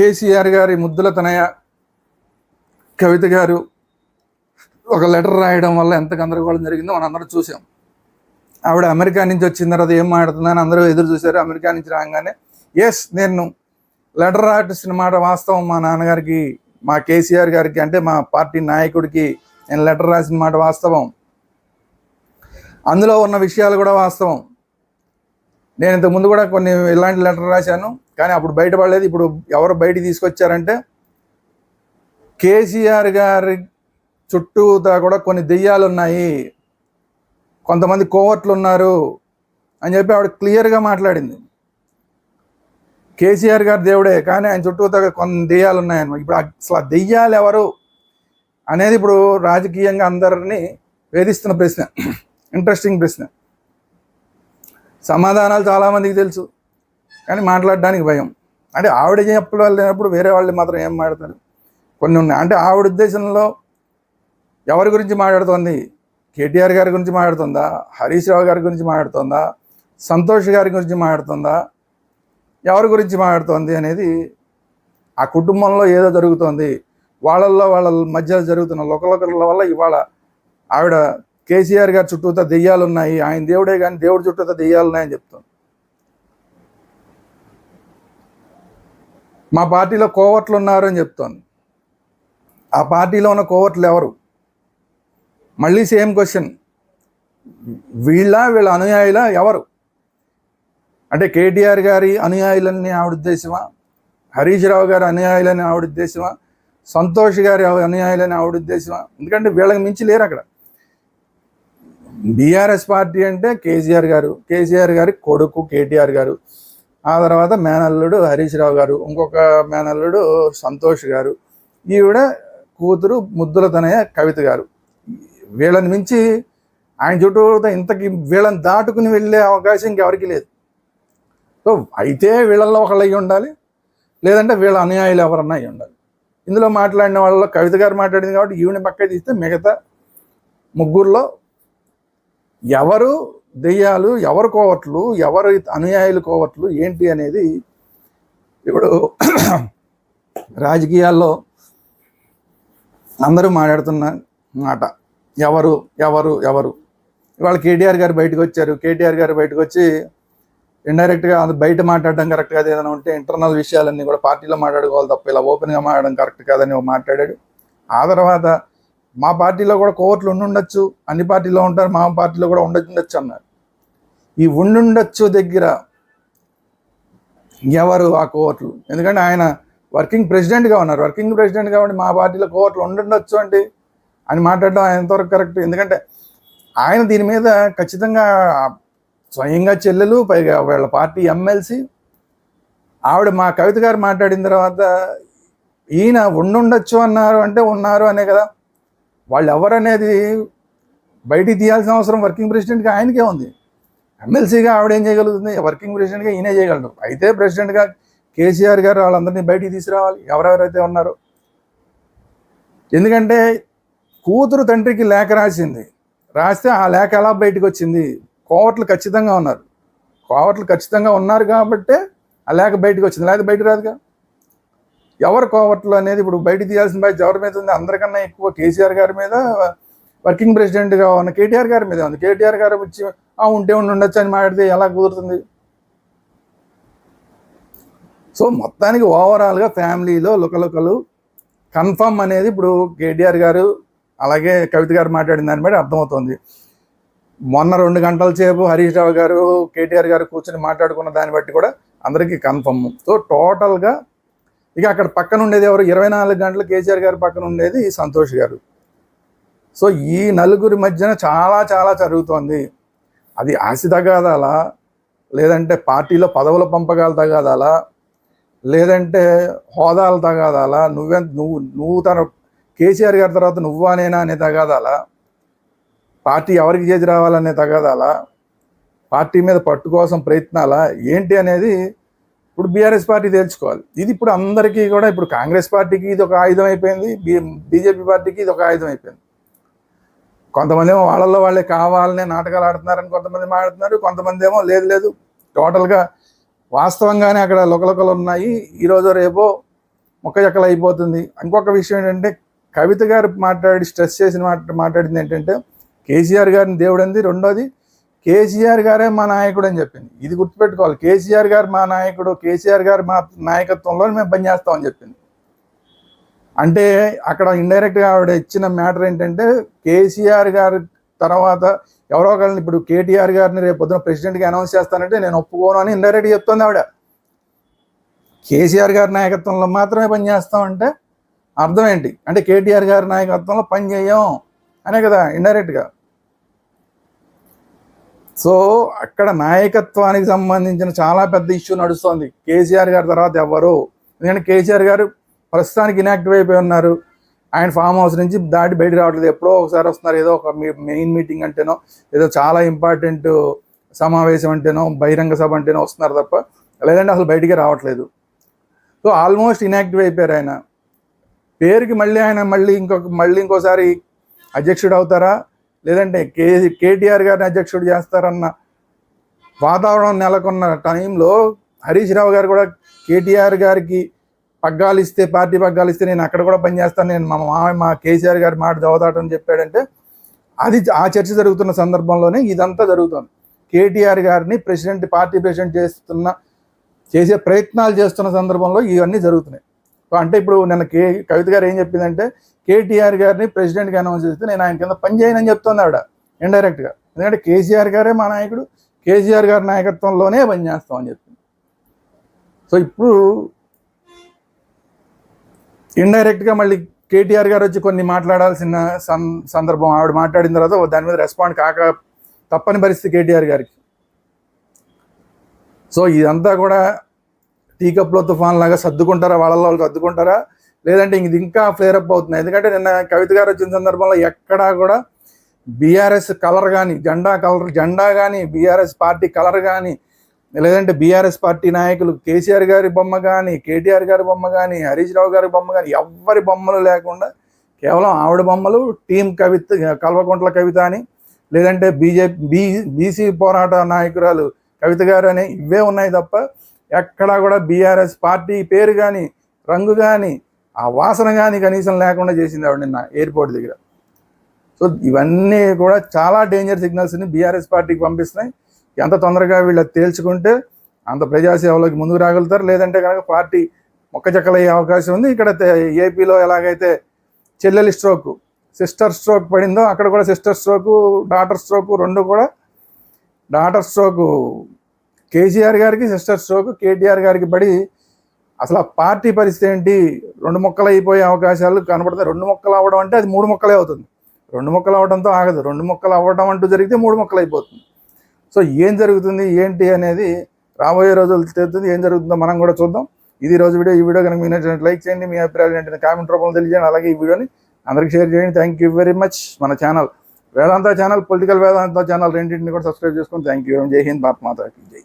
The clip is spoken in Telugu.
కేసీఆర్ గారి ముద్దుల తనయ కవిత గారు ఒక లెటర్ రాయడం వల్ల ఎంత గందరగోళం జరిగిందో మనం అందరూ చూసాం. ఆవిడ అమెరికా నుంచి వచ్చిన తర్వాత ఏం మాట్లాడుతుందని అందరూ ఎదురు చూశారు. అమెరికా నుంచి రాగానే ఎస్ నేను లెటర్ రాసిన మాట వాస్తవం మా నాన్నగారికి మా కేసీఆర్ గారికి అంటే మా పార్టీ నాయకుడికి నేను లెటర్ రాసిన మాట వాస్తవం. అందులో ఉన్న విషయాలు కూడా వాస్తవం. నేను ఇంతకు ముందు కూడా కొన్ని ఇలాంటి లెటర్ రాశాను కానీ అప్పుడు బయటపడలేదు. ఇప్పుడు ఎవరు బయట తీసుకొచ్చారంటే కేసీఆర్ గారి చుట్టూతా కూడా కొన్ని దెయ్యాలు ఉన్నాయి కొంతమంది కోవట్లు ఉన్నారు అని చెప్పి ఆవిడ క్లియర్గా మాట్లాడింది. కేసీఆర్ గారు దేవుడే కానీ ఆయన చుట్టూతా కొన్ని దెయ్యాలు ఉన్నాయన్నమాట ఇప్పుడు అసలు ఆ దెయ్యాలు ఎవరు అనేది ఇప్పుడు రాజకీయంగా అందరినీ వేధిస్తున్న ప్రశ్న ఇంట్రెస్టింగ్ ప్రశ్న. సమాధానాలు చాలామందికి తెలుసు. కానీ మాట్లాడడానికి భయం. అంటే ఆవిడ చెప్పడం లేనప్పుడు వేరే వాళ్ళు మాత్రం ఏం మాట్లాడతారు? కొన్ని ఉన్నాయి. అంటే ఆవిడ ఉద్దేశంలో ఎవరి గురించి మాట్లాడుతోంది? కేటీఆర్ గారి గురించి మాట్లాడుతుందా? హరీష్ రావు గారి గురించి మాట్లాడుతుందా? సంతోష్ గారి గురించి మాట్లాడుతుందా? ఎవరి గురించి మాట్లాడుతోంది అనేది ఆ కుటుంబంలో ఏదో జరుగుతోంది. వాళ్ళల్లో వాళ్ళ మధ్య జరుగుతున్న లోకలోకల వల్ల ఇవాళ ఆవిడ కేసీఆర్ గారి చుట్టూతా దెయ్యాలు ఉన్నాయి ఆయన దేవుడే కానీ దేవుడి చుట్టూతా దెయ్యాలు ఉన్నాయని చెప్తాను మా పార్టీలో కోవట్లు ఉన్నారు అని చెప్తాను ఆ పార్టీలో ఉన్న కోవట్లు ఎవరు? మళ్ళీ సేమ్ క్వశ్చన్. వీళ్ళ వీళ్ళ అనుయాయుల ఎవరు? అంటే కేటీఆర్ గారి అనుయాయులని ఆవిడ ఉద్దేశమా? హరీష్ రావు గారి అనుయాయులని ఆవిడ ఉద్దేశమా? సంతోష్ గారి అనుయాయులని ఆవిడ ఉద్దేశమా? ఎందుకంటే వీళ్ళకి మించి లేరు అక్కడ. బీఆర్ఎస్ పార్టీ అంటే కేసీఆర్ గారు. కేసీఆర్ గారి కొడుకు కేటీఆర్ గారు. ఆ తర్వాత మేనల్లుడు హరీష్ రావు గారు. ఇంకొక మేనల్లుడు సంతోష్ గారు. ఈవిడ కూతురు ముద్దుల తనయ్య కవిత గారు. వీళ్ళని మించి ఆయన చుట్టూ ఇంతకి వీళ్ళని దాటుకుని వెళ్ళే అవకాశం ఇంకెవరికి లేదు. సో అయితే వీళ్ళల్లో ఒకళ్ళు అయ్యి ఉండాలి. లేదంటే వీళ్ళ అనుయాయులు ఎవరన్నా అయ్యి ఉండాలి. ఇందులో మాట్లాడిన వాళ్ళలో కవిత గారు మాట్లాడింది కాబట్టి ఈవిని పక్క తీస్తే మిగతా ముగ్గురులో ఎవరు దెయ్యాలు ఎవరు కోవట్లు ఎవరు అనుయాయులు కోవట్లు ఏంటి అనేది ఇప్పుడు రాజకీయాల్లో అందరూ మాట్లాడుతున్న మాట. ఎవరు ఎవరు ఎవరు. ఇవాళ కేటీఆర్ గారు బయటకు వచ్చారు. కేటీఆర్ గారు బయటకు వచ్చి ఇండైరెక్ట్గా అది బయట మాట్లాడడం కరెక్ట్ కాదు. ఏదైనా ఉంటే ఇంటర్నల్ విషయాలన్నీ కూడా పార్టీలో మాట్లాడుకోవాలి తప్ప ఇలా ఓపెన్గా మాట్లాడడం కరెక్ట్ కాదని మాట్లాడాడు. ఆ తర్వాత మా పార్టీలో కూడా కోవట్లు ఉండుండొచ్చు అన్ని పార్టీలో ఉంటారు మా పార్టీలో కూడా ఉండొచ్చు అన్నారు. ఈ ఉండుండొచ్చు దగ్గర ఎవరు ఆ కోవట్లు ఎందుకంటే ఆయన వర్కింగ్ ప్రెసిడెంట్గా ఉన్నారు. వర్కింగ్ ప్రెసిడెంట్ కాబట్టి మా పార్టీలో కోవట్లు ఉండుండొచ్చు అంటే అని మాట్లాడడం ఎంతవరకు కరెక్ట్? ఎందుకంటే ఆయన దీని మీద ఖచ్చితంగా స్వయంగా చెల్లెలు పైగా వీళ్ళ పార్టీ ఎమ్మెల్సీ. ఆవిడ మా కవిత గారు మాట్లాడిన తర్వాత ఈయన ఉండుండొచ్చు అన్నారు అంటే ఉన్నారు అనే కదా. వాళ్ళు ఎవరనేది బయటికి తీయాల్సిన అవసరం వర్కింగ్ ప్రెసిడెంట్గా ఆయనకే ఉంది. ఎమ్మెల్సీగా ఆవిడ ఏం చేయగలుగుతుంది? వర్కింగ్ ప్రెసిడెంట్గా ఈయనే చేయగలరు అయితే ప్రెసిడెంట్గా కేసీఆర్ గారు వాళ్ళందరినీ బయటికి తీసుకురావాలి. ఎవరెవరైతే ఉన్నారో. ఎందుకంటే కూతురు తండ్రికి లేఖ రాసింది. రాస్తే ఆ లేఖ ఎలా బయటకు వచ్చింది కోవట్లు ఖచ్చితంగా ఉన్నారు. కోవట్లు ఖచ్చితంగా ఉన్నారు కాబట్టే ఆ లేఖ బయటకు వచ్చింది లేకపోతే బయట రాదుగా? ఎవరు కోవట్లు అనేది ఇప్పుడు బయట తీయాల్సిన బాధ్యత ఎవరి మీద ఉంది? అందరికన్నా ఎక్కువ కేసీఆర్ గారి మీద వర్కింగ్ ప్రెసిడెంట్గా ఉన్న కేటీఆర్ గారి మీద ఉంది. కేటీఆర్ గారు వచ్చి ఆ ఉంటే ఉండి ఉండొచ్చు అని మాట్లాడితే ఎలా కుదురుతుంది? సో మొత్తానికి ఓవరాల్గా ఫ్యామిలీలో లుకలుకలు కన్ఫర్మ్ అనేది ఇప్పుడు కేటీఆర్ గారు అలాగే కవిత గారు మాట్లాడిన దాన్ని బట్టి అర్థమవుతుంది. మొన్న రెండు గంటల సేపు హరీష్ రావు గారు కేటీఆర్ గారు కూర్చొని మాట్లాడుకున్న దాన్ని బట్టి కూడా అందరికీ కన్ఫర్మ్. సో టోటల్గా ఇక అక్కడ పక్కన ఉండేది ఎవరు? ఇరవై నాలుగు గంటలు కేసీఆర్ గారి పక్కన ఉండేది సంతోష్ గారు. సో ఈ నలుగురి మధ్యన చాలా చాలా జరుగుతోంది. అది ఆశ తగాదాలా? లేదంటే పార్టీలో పదవుల పంపకాలు తగాదాలా? లేదంటే హోదాలు తగాదాలా? నువ్వే నువ్వు నువ్వు తన కేసీఆర్ గారి తర్వాత నువ్వా నేనా అనే తగాదాలా? పార్టీ ఎవరికి చేసి రావాలనే తగాదాలా? పార్టీ మీద పట్టు కోసం ప్రయత్నాలా? ఏంటి అనేది ఇప్పుడు బీఆర్ఎస్ పార్టీ తేల్చుకోవాలి. ఇది ఇప్పుడు అందరికీ కూడా ఇప్పుడు కాంగ్రెస్ పార్టీకి ఇది ఒక ఆయుధం అయిపోయింది బీజేపీ పార్టీకి ఇది ఒక ఆయుధం అయిపోయింది. కొంతమంది ఏమో వాళ్ళల్లో వాళ్ళే కావాలనే నాటకాలు ఆడుతున్నారని కొంతమంది మాట్లాడుతున్నారు కొంతమంది ఏమో లేదు లేదు. టోటల్గా వాస్తవంగానే అక్కడ లొకలొకలు ఉన్నాయి. ఈరోజు రేపో మొక్క చెక్కలు అయిపోతుంది. ఇంకొక విషయం ఏంటంటే కవిత గారు మాట్లాడి స్ట్రెస్ చేసిన మాట మాట్లాడింది ఏంటంటే కేసీఆర్ గారిని దేవుడు రెండోది కేసీఆర్ గారే మా నాయకుడు అని చెప్పింది. ఇది గుర్తుపెట్టుకోవాలి. కేసీఆర్ గారు మా నాయకుడు కేసీఆర్ గారు మా నాయకత్వంలో మేము పనిచేస్తామని చెప్పింది. అంటే అక్కడ ఇండైరెక్ట్గా ఆవిడ ఇచ్చిన మ్యాటర్ ఏంటంటే కేసీఆర్ గారి తర్వాత ఎవరో ఒకరిని ఇప్పుడు కేటీఆర్ గారిని రేపు పొద్దున ప్రెసిడెంట్గా అనౌన్స్ చేస్తానంటే నేను ఒప్పుకోను అని ఇండైరెక్ట్గా చెప్తుంది ఆవిడ. కేసీఆర్ గారి నాయకత్వంలో మాత్రమే పనిచేస్తామంటే అర్థం ఏంటి? అంటే కేటీఆర్ గారి నాయకత్వంలో పని చేయం. అనే కదా ఇండైరెక్ట్గా సో అక్కడ నాయకత్వానికి సంబంధించిన చాలా పెద్ద ఇష్యూ నడుస్తోంది. కేసీఆర్ గారి తర్వాత ఎవరు ఎందుకంటే కేసీఆర్ గారు ప్రస్తుతానికి ఇనాక్టివ్ అయిపోయి ఉన్నారు. ఆయన ఫామ్ హౌస్ నుంచి దాటి బయటకు రావట్లేదు. ఎప్పుడో ఒకసారి వస్తున్నారు. ఏదో ఒక మెయిన్ మీటింగ్ అంటేనో ఏదో చాలా ఇంపార్టెంట్ సమావేశం అంటేనో బహిరంగ సభ అంటేనో వస్తున్నారు తప్ప లేదంటే అసలు బయటికి రావట్లేదు. సో ఆల్మోస్ట్ ఇనాక్టివ్ అయిపోయారు ఆయన. పేరుకి మళ్ళీ ఆయన మళ్ళీ ఇంకొక మళ్ళీ ఇంకోసారి అధ్యక్షుడు అవుతారా? లేదంటే కే కేటీఆర్ గారిని అధ్యక్షుడు చేస్తారన్న వాతావరణం నెలకొన్న టైంలో హరీష్ రావు గారు కూడా కేటీఆర్ గారికి పగ్గాలు ఇస్తే పార్టీ పగ్గాలు ఇస్తే నేను అక్కడ కూడా పనిచేస్తాను నేను మా మామ మా కేసీఆర్ గారి మాట చదువుతాడని చెప్పాడంటే అది ఆ చర్చ జరుగుతున్న సందర్భంలోనే ఇదంతా జరుగుతుంది. కేటీఆర్ గారిని ప్రెసిడెంట్ పార్టీ ప్రెసిడెంట్ చేస్తున్న చేసే ప్రయత్నాలు చేస్తున్న సందర్భంలో ఇవన్నీ జరుగుతున్నాయి. అంటే ఇప్పుడు నిన్న కే కవిత గారు ఏం చెప్పిందంటే కేటీఆర్ గారిని ప్రెసిడెంట్గా అనౌన్స్ చేస్తే నేను ఆయన కింద పని చేయనని చెప్తుంది ఆవిడ ఇండైరెక్ట్గా ఎందుకంటే కేసీఆర్ గారే మా నాయకుడు కేసీఆర్ గారి నాయకత్వంలోనే పనిచేస్తామని చెప్పింది. సో ఇప్పుడు ఇండైరెక్ట్గా మళ్ళీ కేటీఆర్ గారు వచ్చి కొన్ని మాట్లాడాల్సిన సం సందర్భం ఆవిడ మాట్లాడిన తర్వాత దాని మీద రెస్పాండ్ కాక తప్పని పరిస్థితి కేటీఆర్ గారికి. సో ఇదంతా కూడా టీ కప్లో తుఫాన్ లాగా సర్దుకుంటారా? వాళ్ళలో వాళ్ళు సర్దుకుంటారా? లేదంటే ఇది ఇంకా ఫ్లేర్ అప్ అవుతుంది ఎందుకంటే నిన్న కవిత గారు వచ్చిన సందర్భంలో ఎక్కడా కూడా బీఆర్ఎస్ కలర్ కానీ జెండా కలర్ జెండా కానీ బీఆర్ఎస్ పార్టీ కలర్ కానీ లేదంటే బీఆర్ఎస్ పార్టీ నాయకులు కేసీఆర్ గారి బొమ్మ కానీ కేటీఆర్ గారి బొమ్మ కానీ హరీష్ రావు గారి బొమ్మ కానీ ఎవ్వరి బొమ్మలు లేకుండా కేవలం ఆవిడ బొమ్మలు టీం కవిత కల్వకుంట్ల కవిత అని లేదంటే బీజేపీ బీ బీసీ పోరాట నాయకురాలు కవిత గారు అని ఇవే ఉన్నాయి తప్ప ఎక్కడా కూడా బీఆర్ఎస్ పార్టీ పేరు కానీ రంగు కానీ ఆ వాసన కానీ కనీసం లేకుండా చేసింది ఆవిడ నిన్న ఎయిర్పోర్ట్ దగ్గర. సో ఇవన్నీ కూడా చాలా డేంజర్ సిగ్నల్స్ని బీఆర్ఎస్ పార్టీకి పంపిస్తున్నాయి. ఎంత తొందరగా వీళ్ళు తేల్చుకుంటే అంత ప్రజాసేవలోకి ముందుకు రాగలుగుతారు. లేదంటే కనుక పార్టీ మొక్కచెక్కలయ్యే అవకాశం ఉంది. ఇక్కడ ఏపీలో ఎలాగైతే చెల్లెలి స్ట్రోక్ సిస్టర్ స్ట్రోక్ పడిందో అక్కడ కూడా సిస్టర్ స్ట్రోకు డాటర్ స్ట్రోకు రెండు కూడా. డాటర్ స్ట్రోకు కేసీఆర్ గారికి సిస్టర్ స్ట్రోక్ కేటీఆర్ గారికి పడి అసలు ఆ పార్టీ పరిస్థితి ఏంటి? రెండు మొక్కలు అయిపోయే అవకాశాలు కనబడతాయి రెండు మొక్కలు అవ్వడం అంటే అది మూడు మొక్కలే అవుతుంది. రెండు మొక్కలు అవ్వడంతో ఆగదు. రెండు మొక్కలు అవ్వడం అంటూ జరిగితే మూడు మొక్కలు అయిపోతుంది. సో ఏం జరుగుతుంది? ఏంటి అనేది రాబోయే రోజులు తెలుస్తుంది. ఏం జరుగుతుందో మనం కూడా చూద్దాం. ఇది రోజు వీడియో. ఈ వీడియో కనుక మీకు లైక్ చేయండి. మీ అభిప్రాయాలు ఏంటంటే కామెంట్ రూపంలో తెలియజేయండి. అలాగే ఈ వీడియోని అందరికీ షేర్ చేయండి. థ్యాంక్ యూ వెరీ మచ్ మన channel Vedanta channel political Vedanta channel రెండింటిని కూడా సబ్స్క్రైబ్ చేసుకుని థ్యాంక్ యూ జై హింద్. భారత్ మాతాకి జై.